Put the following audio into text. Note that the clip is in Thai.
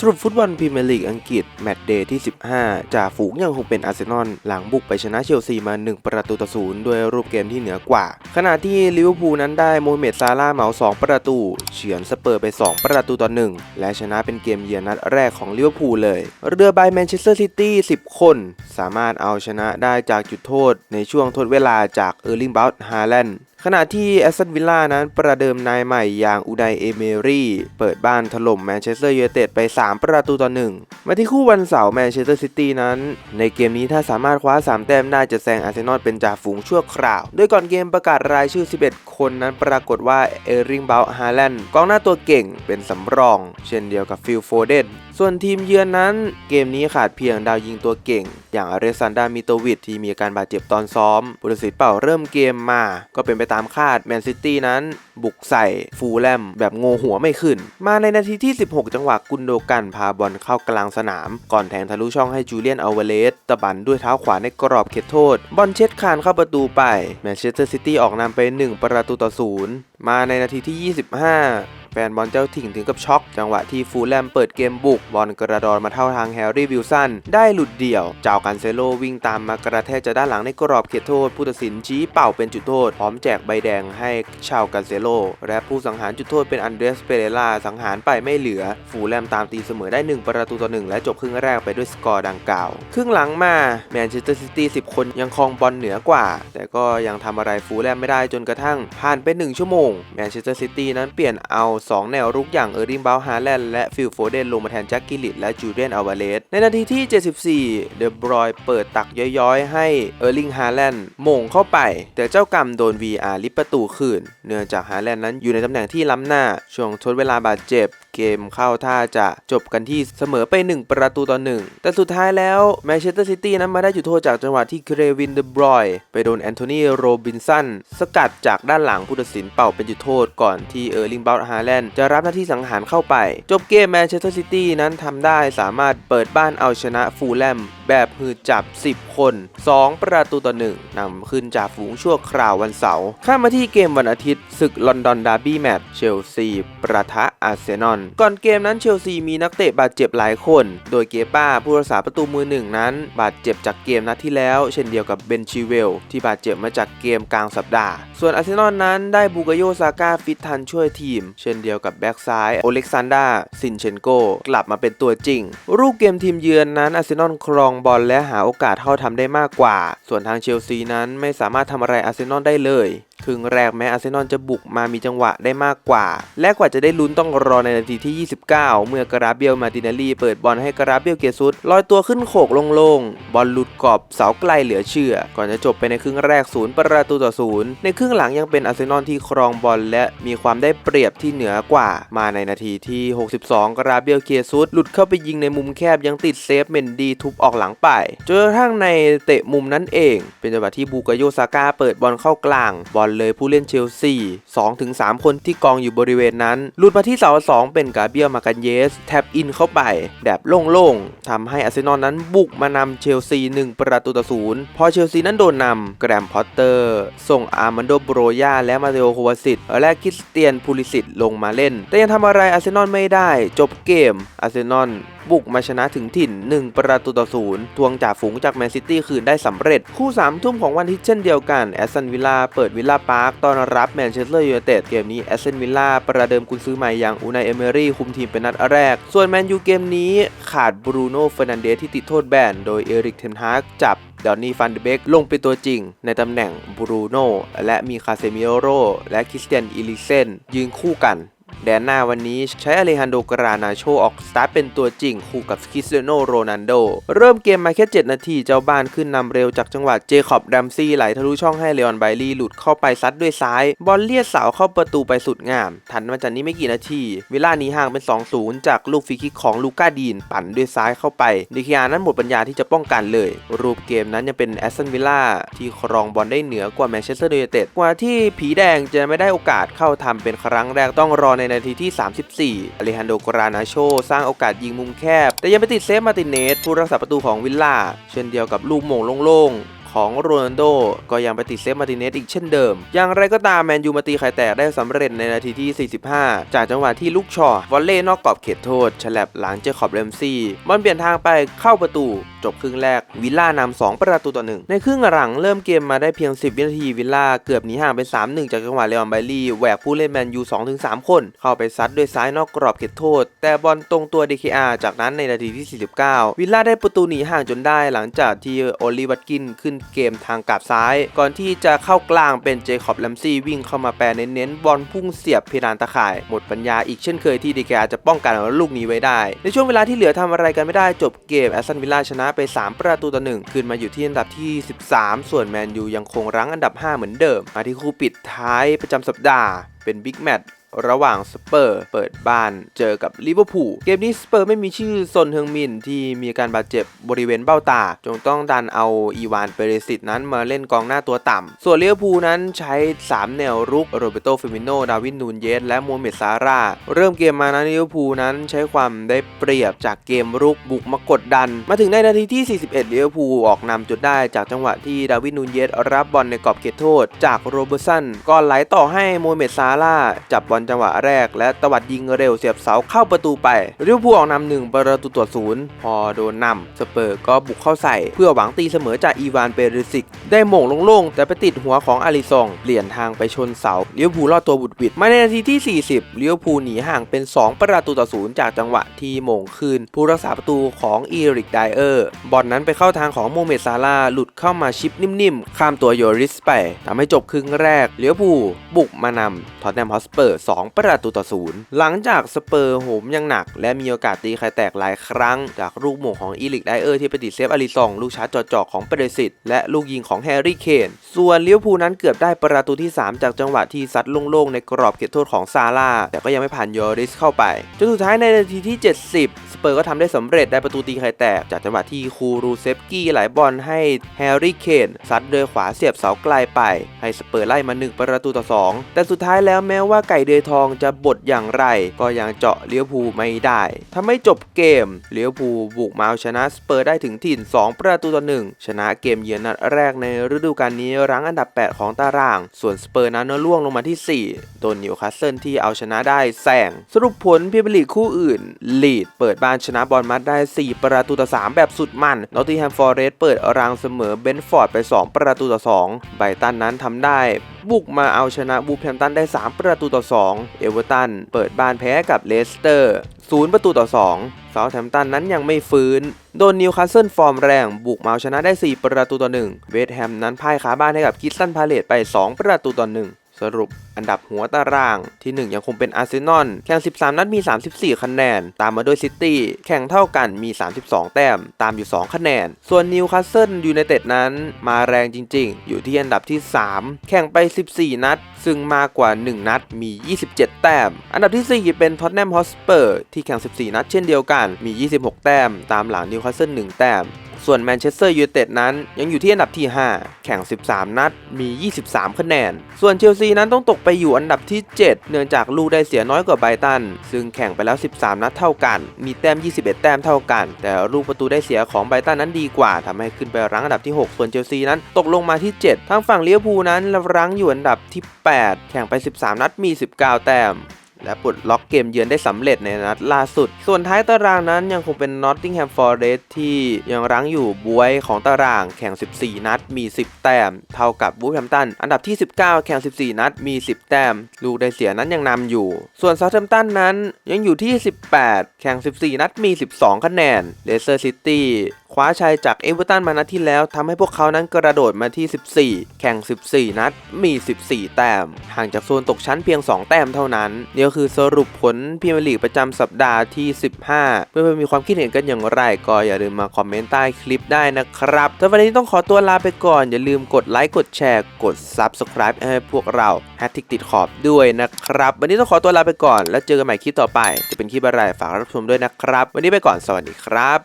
สรุปฟุตบอลพรีเมียร์ลีกอังกฤษ แมตช์เดย์ที่ 15 จ่าฝูงยังคงเป็นอาร์เซนอล หลังบุกไปชนะเชลซีมา 1 ประตูต่อศูนย์ด้วยรูปเกมที่เหนือกว่า ขณะที่ลิเวอร์พูลนั้นได้โมฮัมเหม็ดซาร่าเหมา 2 ประตู เฉือนสเปอร์ไป 2 ประตูต่อ1และชนะเป็นเกมเยือนนัดแรกของลิเวอร์พูลเลย เรือใบแมนเชสเตอร์ซิตี้ 10 คน สามารถเอาชนะได้จากจุดโทษ ในช่วงทดเวลาจากเออร์ลิงบ u า t ฮาแลนด์ขณะที่แอสตันวิลล่านั้นประเดิมนายใหม่อย่างอูไดเอเมรี่เปิดบ้านถล่มแมนเชสเตอร์ยูไนเต็ดไป 3 ประตูต่อ 1 มาที่คู่วันเสาร์แมนเชสเตอร์ซิตี้นั้น ในเกมนี้ถ้าสามารถคว้า 3 แต้มได้จะแซงอาร์เซนอลเป็นจ่าฝูงชั่วคราว โดยก่อนเกมประกาศรายชื่อ 11 คนนั้นปรากฏว่าเอริงเบลฮาแลนด์กองหน้าตัวเก่งเป็นสำรอง เช่นเดียวกับฟิลโฟเดน ส่วนทีมเยือนนั้นเกมนี้ขาดเพียงดาวยิงตัวเก่ง อย่างอเรซันดามิโตวิชที่มีอาการบาดเจ็บตอนซ้อมบุรสิทธิ์เป่าเริ่มเกมมา ก็เป็นไปตามคาดแมนซิตี้นั้น บุกใส่ฟูลแลมแบบโงหัวไม่ขึ้น มาในนาทีที่ 16 จังหวะกุนโดกันพาบอลเข้ากลางสนาม ก่อนแทงทะลุช่องให้จูเลียนอลเวเลสตะบันด้วยเท้าขวาในกรอบเขตโทษ บอลเช็ดคานเข้าประตูไปแมนเชสเตอร์ซิตี้ออกนำไป 1 ประตูต่อศูนย์มาในนาทีที่ 25 ฟนบอลเจ้าถิ่นถึงกับช็อก จังหวะที่ฟูลแลมเปิดเกมบุก บอลกระดอนมาเท่าทางแฮร์รี่วิลสัน ได้หลุดเดี่ยว เจ้ากันเซโลวิ่งตามมากระแทกจากด้านหลังในกรอบเขตโทษ ผู้ตัดสินชี้เป่าเป็นจุดโทษ พร้อมแจกใบแดงให้ชาวกันเซโล และผู้สังหารจุดโทษเป็นอันเดรสเปเรล่าสังหารไปไม่เหลือ ฟูลแลมตามตีเสมอได้ 1 ประตูต่อ1และจบครึ่งแรกไปด้วยสกอร์ดังกล่าว ครึ่งหลังมาแมนเชสเตอร์ซิตี้10 คนยังครองบอลเหนือกว่า แต่ก็ยังทำอะไรฟูลแลมไม่ได้จนกระทั่งผ่านไป1ชั่วโมงแมนเชสเตอร์ซิตี้นั้นเปลี่ยนเอา2 แนวรุกอย่างเออร์ดิงบาลฮาแลนด์และฟิลโฟเดนลงมาแทนแจ็คกิลิตและจูเลียนอัลวาเลสในนาทีที่ 74 เดบรอยเปิดตักย้อยๆ ให้เออร์ลิงฮาแลนด์มงเข้าไป แต่เจ้ากรรมโดน VR ลิบประตูคืน เนื่องจากฮาแลนด์นั้นอยู่ในตำแหน่งที่ล้ำหน้า ช่วงทดเวลาบาดเจ็บ เกมเข้าท่าจะจบกันที่เสมอไป 1 ประตูต่อ 1 แต่สุดท้ายแล้วแมนเชสเตอร์ซิตี้นั้นมาได้จุดโทษจากจังหวะที่เครวินเดบรอยไปโดนแอนโทนีโรบินสันสกัดจากด้านหลังผู้ตัดสินเป่าเป็นจุดโทษก่อนที่เออร์ลิงบลฮาแลนด์จะรับหน้าที่สังหารเข้าไป จบเกมแมนเชสเตอร์ซิตี้นั้นทำได้สามารถเปิดบ้านเอาชนะฟูลแลมแบบหืดจับ 10 คน 2 ประตูต่อ 1นำขึ้นจากฝูงชั่วคราววันเสาร์ข้ามมาที่เกมวันอาทิตย์ศึกลอนดอนดาร์บี้แมตช์เชลซีประทะอาร์เซนอลก่อนเกมนั้นเชลซีมีนักเตะบาดเจ็บหลายคน โดยเกป้าผู้รักษาประตูมือหนึ่งนั้น บาดเจ็บจากเกมนัดที่แล้ว เช่นเดียวกับเบนชิเวล ที่บาดเจ็บมาจากเกมกลางสัปดาห์ ส่วนอาร์เซนอลนั้นได้บูกาโยซาก้าฟิตทันช่วยทีม เช่นเดียวกับแบ็กซ้ายโอเล็กซานดาซินเชนโกกลับมาเป็นตัวจริง รูปเกมทีมเยือนนั้นอาร์เซนอลครองบอลและหาโอกาสเข้าทำได้มากกว่า ส่วนทางเชลซีนั้นไม่สามารถทำอะไรอาร์เซนอลได้เลย ครึ่งแรกแม้อาร์เซนอลจะบุกมามีจังหวะได้มากกว่า และกว่าจะได้ลุ้นต้องรอในนาทีที่ 29 เมื่อกราเบียลมาตินาลีเปิดบอลให้กราเบียลเกียซุสลอยตัวขึ้นโขกโล่งๆ บอลหลุดกรอบเสาไกลเหลือเชื่อ ก่อนจะจบไปในครึ่งแรกศูนย์ประตูต่อศูนย์ในครึ่งหลังยังเป็นอาร์เซนอลที่ครองบอลและมีความได้เปรียบที่เหนือกว่ามาในนาทีที่ 62 กราเบียลเกียซุสหลุดเข้าไปยิงในมุมแคบยังติดเซฟเมนดีทุบออกหลังไปจนกระทั่งในเตะมุมนั้นเอง เป็นจังหวะที่บูกาโยซาก้าเปิดบอลเข้ากลางบอลเลยผู้เล่นเชลซี2ถึง3คนที่กองอยู่บริเวณนั้นลุดมาที่เสา2เป็นกาเบียลมากันเยส แท็บอินเข้าไป แบบโล่งๆทำให้อาร์เซนอลนั้นบุกมานำเชลซี 1 ประตูต่อศูนย์พอเชลซีนั้นโดนนำแกรมพอตเตอร์ ส่งอาร์มันโดโบรยาและมาเตโอโควาซิตและคริสเตียนพูลิสิตลงมาเล่น แต่ยังทำอะไรอาร์เซนอลไม่ได้ จบเกมอาร์เซนอล บุกมาชนะถึงถิ่น 1 ประตูต่อศูนย์ทวงจากฝูงจากแมนซิตี้คืนได้สำเร็จ คู่3ทุ่มของวันทิตย์เช่นเดียวกันแอสตันวิลล่าเปิดวิลล่าพาร์คต้อนรับแมนเชสเตอร์ยูไนเต็ดเกมนี้แอสตันวิลล่าประเดิมกุนซื้อใหม่อย่างอูนายเอเมรี่คุมทีมเป็นนัดแรก ส่วนแมนยูเกมนี้ขาดบรูโน่เฟร์นันเดสที่ติดโทษแบนโดยเอริกเทนฮากจับดอนนี่ฟันเดเบกลงเป็นตัวจริง ในตำแหน่งบรูโน่และมีคาเซมิโรและคริสเตียนอิลิเซนยืนคู่กัน แดนหน้าวันนี้ใช้อเลฮันโดกรานาโชออกสตาร์ทเป็นตัวจริงคู่กับคริสเตียโนโรนัลโด เริ่มเกมมาแค่ 7 นาที เจ้าบ้านขึ้นนำเร็วจากจังหวะเจคอบดัมซี่ไหลทะลุช่องให้เลออนไบลี่หลุดเข้าไปซัดด้วยซ้าย บอลเลียดเสาเข้าประตูไปสุดงาม ทันมาจากนี้ไม่กี่นาที เวลานี้ห่างเป็น 2-0 จากลูกฟรีคิกของลูก้าดีนปั่นด้วยซ้ายเข้าไปดิคิอานั้นหมดปัญญาที่จะป้องกันเลย รูปเกมนั้นยังเป็นแอสตันวิลล่าที่ครองบอลได้เหนือกว่าแมนเชสเตอร์ยูไนเต็ดกว่าที่ผีแดงจะไม่ได้โอกาสเข้าทำเป็นครั้งแรกต้องรอในนาทีที่ 34อเลฮันโดกรานาโช สร้างโอกาสยิงมุมแคบ แต่ยังไปติดเซฟมาติเนสผู้รักษาประตูของวิลล่า เช่นเดียวกับลูกโมงโล่ง ของโรนัลโดก็ยังไปติดเซฟมาร์ติเนสอีกเช่นเดิม อย่างไรก็ตามแมนยูมาตีไข่แตกได้สำเร็จในนาทีที่ 45 จากจังหวะที่ลูกชอวอลเล่นอกกรอบเขตโทษฉลับหลังเจคอบเรมซี่บอลเปลี่ยนทางไปเข้าประตู จบครึ่งแรกวิลล่านำ2ประตูต่อหนึ่งในครึ่งหลังเริ่มเกมมาได้เพียง 10 วินาทีวิลล่าเกือบหนีห่างเป็น3-1 จากจังหวะเลออนไบลี่แหวกผู้เล่นแมนยู2-3 คน เข้าไปซัดด้วยซ้ายนอกกรอบเขตโทษ แต่บอลตรงตัว DKR จากนั้นในนาทีที่ 49 วิลล่าได้ประตูหนีห่างจนได้หลังจากที่โอลิวัตกินขึ้นเกมทางกลับซ้าย ก่อนที่จะเข้ากลางเป็นเจคอบแลมซี่วิ่งเข้ามาแปรเน้นๆบอลพุ่งเสียบเพดานตะข่าย หมดปัญญาอีกเช่นเคยที่ DKR จะป้องกันลูกนี้ไว้ได้ ในช่วงเวลาที่เหลือทำอะไรกันไม่ได้จบเกมแอสตันวิลล่าชนะไป 3 ประตูต่อหนึ่งขึ้นมาอยู่ที่อันดับที่ 13 ส่วนแมนยูยังคงรั้งอันดับ 5 เหมือนเดิม มาที่คู่ปิดท้ายประจำสัปดาห์เป็นบิ๊กแมตช์ ระหว่างสเปอร์เปิดบ้านเจอกับลิเวอร์พูลเกมนี้สเปอร์ไม่มีชื่อซนเฮงมินที่มีการบาดเจ็บบริเวณเบ้าตา จงต้องดันเอาอีวานเปเรสิตนั้นมาเล่นกองหน้าตัวต่ำ ส่วนลิเวอร์พูลนั้นใช้ 3 แนวรุกโรเบโตฟิมิโน ดาวินนูนเยส และโมเมดซาร่า เริ่มเกมมานะลิเวอร์พูลนั้นใช้ความได้เปรียบจากเกมรุกบุกมากดดัน มาถึงในนาทีที่ 41ลิเวอร์พูลออกนำจนได้จากจังหวะที่ดาวินนูนเยสรับบอลในกรอบเขตโทษ จากโรเบอร์สันก่อนไหลต่อให้โมเมดซาร่าจับบอลจังหวะแรก และตวัดยิงเร็วเสียบเสาเข้าประตูไปลิเวอร์พูออกนำหนึ่งประตูต่อศูนย์พอโดนนำสเปอร์ก็บุกเข้าใส่ เพื่อหวังตีเสมอจากอีวานเปเรซิก ได้หม่งโล่งๆแต่ไปติดหัวของอาริซองเปลี่ยนทางไปชนเสาเวอร์พูลรอดตัวบุดหวิดมาในนาทีที่ 40ลิเวอร์พูหนีห่างเป็น 2 ประตูต่อศูนย์จากจังหวะที่หม่งคืนผู้รักษาประตูของอีริกไดเออร์บอลนั้นไปเข้าทางของโมเมดซาลาหลุดเข้ามาชิปนิ่มๆข้ามตัวโยริสไปทำให้จบครึ่งแรกลิเวอร์พูบุกมานำทอตแนมฮอสเปอร์2 ประตูต่อศูนย์หลังจากสเปอร์โหมอยังหนัก และมีโอกาสตีไข่แตกหลายครั้ง จากลูกหม่งของอีริกไดเออร์ที่ไปติดเซฟอาริซอง ลูกชาร์จจ่อๆของเปเรสิตและลูกยิงของแฮร์รี่เคนส่วนเลิเวอร์พูนั้นเกือบได้ประตูที่ 3 จากจังหวะที่ซัดโล่งๆในกรอบเขตโทษของซาร่าแต่ก็ยังไม่ผ่านโยริสเข้าไปจนสุดท้ายในนาทีที่ 70 สเปอร์ก็ทำได้สำเร็จได้ประตูตีไข่แตก จากจังหวะที่คูรูเซฟกี้ไหลบอลให้แฮร์รี่เคนซัดโดยขวาเสียบเสาไกลไป ให้สเปอร์ไล่มา 1 ประตูต่อ 2 แต่สุดท้ายแล้วแม้ว่าไก่เดืทองจะบดอย่างไร ก็ยังเจาะเลี้ยวภูไม่ได้ทำให้จบเกมเลี้ยวภูบุกมาเอาชนะสเปอร์ได้ถึงถิ่น 2 ประตูต่อ1ชนะเกมเยือนนัดแรกในฤดูกาลนี้รั้งอันดับ 8 ของตาราง ส่วนสเปอร์นั้นล่วงลงมาที่ 4 โดนนิวคาสเซิลที่เอาชนะได้แซงสรุปผลพรีเมียร์ลีกคู่อื่น ลีดเปิดบ้านชนะบอลมัดได้ 4 ประตูต่อ 3 แบบสุดมันนอตติแฮมฟอร์เรสเปิดรางเสมอเบนฟอร์ดไป 2 ประตูต่อ 2 ไบตันนั้นทำได้ บุกมาเอาชนะบูแฮมตันได้ 3 ประตูต่อ2 เอเวอร์ตันเปิดบ้านแพ้กับเลสเตอร์0ประตูต่อ 2 เซาท์แฮมป์ตันนั้นยังไม่ฟื้น โดนนิวคาสเซิลฟอร์มแรง บุกมาชนะได้ 4 ประตูต่อ 1 เวสต์แฮมนั้นพ่ายขาบ้านให้กับคิสตันพาเลตไป 2 ประตูต่อ 1 สรุปอันดับหัวตารางที่ 1 ยังคงเป็นอาร์เซนอลแข่ง 13 นัดมี 34 คะแนน ตามมาด้วยซิตี้แข่งเท่ากันมี 32 แต้ม ตามอยู่ 2 คะแนน ส่วนนิวคาสเซิลยูไนเต็ดนั้นมาแรงจริง ๆ อยู่ที่อันดับที่ 3 แข่งไป 14 นัด ซึ่งมากกว่า 1 นัดมี 27 แต้ม อันดับที่ 4 เป็นท็อตแนมฮอสเปอร์ที่แข่ง 14 นัดเช่นเดียวกันมี 26 แต้ม ตามหลังนิวคาสเซิล1แต้ม ส่วนแมนเชสเตอร์ยูไนเต็ดนั้นยังอยู่ที่อันดับที่ 5 แข่ง 13 นัด มี 23 คะแนน ส่วนเชลซีนั้นต้องตกไปอยู่อันดับที่ 7 เนื่องจากลูกได้เสียน้อยกว่าไบตัน ซึ่งแข่งไปแล้ว 13 นัดเท่ากัน มีแต้ม 21 แต้มเท่ากัน แต่ลูกประตูได้เสียของไบตันนั้นดีกว่าทำให้ขึ้นไปรั้งอันดับที่ 6 ส่วนเชลซีนั้นตกลงมาที่ 7 ทางฝั่งเลี้ยวภูนั้นรั้งอยู่อันดับที่ 8 แข่งไป 13 นัด มี 19 แต้ม และปลดล็อกเกมเยือนได้สำเร็จในนัดล่าสุด ส่วนท้ายตารางนั้นยังคงเป็น Nottingham Forest ที่ยังรั้งอยู่บวยของตารางแข่ง 14 นัดมี 10 แต้ม เท่ากับบูฟแฮมตันอันดับที่ 19 แข่ง 14 นัดมี 10 แต้ม ลูกได้เสียนั้นยังนำอยู่ ส่วนซาท์แฮมตันนั้นยังอยู่ที่ 18 แข่ง 14 นัดมี 12 คะแนนเลสเตอร์ซิตี้คว้าชัยจากเอเวอร์ตันมานัดที่แล้วทำให้พวกเขานั้นกระโดดมาที่ 14 แข่ง 14 นัด มี 14 แต้ม ห่างจากโซนตกชั้นเพียง 2 แต้มเท่านั้นนี่ก็คือสรุปผลพรีเมียร์ลีกประจำสัปดาห์ที่ 15 เพื่อนๆมีความคิดเห็นกันอย่างไรก็อย่าลืมมาคอมเมนต์ใต้คลิปได้นะครับสำหรับวันนี้ต้องขอตัวลาไปก่อน อย่าลืมกดไลค์กดแชร์กด Subscribe ให้พวกเราแฮทติกติดขอบด้วยนะครับ วันนี้ต้องขอตัวลาไปก่อน แล้วเจอกันใหม่คลิปต่อไป จะเป็นคลิปอะไรฝากรับชมด้วยนะครับ วันนี้ไปก่อนสวัสดีครับ